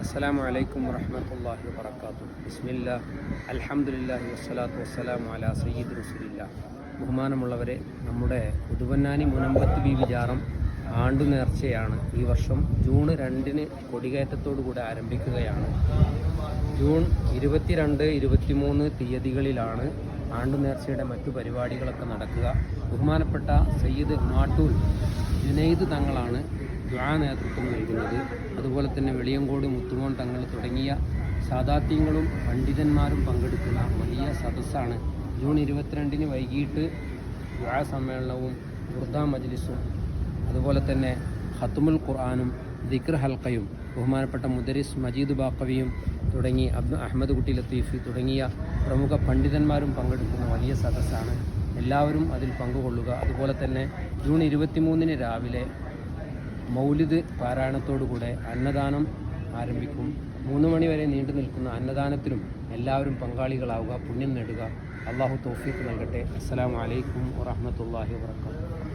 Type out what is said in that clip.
അസ്സലാമു അലൈക്കും വറഹമത്തല്ലാഹി വബറകാതുഹു. ബിസ്മില്ല അൽഹംദുലില്ലാഹി വസ്സലാത്തു വസ്സലാമു അല സയ്യിദ് റസൂലില്ല. ബഹുമാനമുള്ളവരെ നമ്മുടെ പുതുവന്നാനി മുനമ്പത്ത് ബി വിചാരം ആണ്ടു നേർച്ചയാണ് ഈ വർഷം. ജൂൺ രണ്ടിന് കൊടികയറ്റത്തോടു കൂടെ ആരംഭിക്കുകയാണ്. ജൂൺ ഇരുപത്തിരണ്ട് ഇരുപത്തിമൂന്ന് തീയതികളിലാണ് ആണ്ടു നേർച്ചയുടെ മറ്റു പരിപാടികളൊക്കെ നടക്കുക. ബഹുമാനപ്പെട്ട സയ്യിദ് മാട്ടൂൽ ജുനൈദ് തങ്ങളാണ് ദ്വാ നേതൃത്വം നൽകുന്നത്. അതുപോലെ തന്നെ വെളിയങ്കോട് മുത്തുമോൻ തങ്ങൾ തുടങ്ങിയ സാദാത്യങ്ങളും പണ്ഡിതന്മാരും പങ്കെടുക്കുന്ന വലിയ സദസ്സാണ്. ജൂൺ ഇരുപത്തിരണ്ടിന് വൈകിട്ട് ദ്വാ സമ്മേളനവും ഉർദ മജ്ലിസും അതുപോലെ തന്നെ ഹത്തുമുൽ ഖുർആാനും ദിക്ർ ഹൽക്കയും ബഹുമാനപ്പെട്ട മുദരിസ് മജീദ് ബാക്കവിയും തുടങ്ങി അബ്ദു അഹമ്മദ് കുട്ടി ലത്തീഫ് തുടങ്ങിയ പ്രമുഖ പണ്ഡിതന്മാരും പങ്കെടുക്കുന്ന വലിയ സദസ്സാണ്. എല്ലാവരും അതിൽ പങ്കുകൊള്ളുക. അതുപോലെ തന്നെ ജൂൺ ഇരുപത്തിമൂന്നിന് രാവിലെ മൗലിദ് പാരായണത്തോടുകൂടെ അന്നദാനം ആരംഭിക്കും. മൂന്ന് മണി വരെ നീണ്ടു നിൽക്കുന്ന അന്നദാനത്തിലും എല്ലാവരും പങ്കാളികളാവുക പുണ്യം നേടുക. അള്ളാഹു തൗഫീഖ് നൽകട്ടെ. അസ്സാം വലൈക്കും വറഹ്മത്തുള്ളാഹി വാബർക്കാത്തു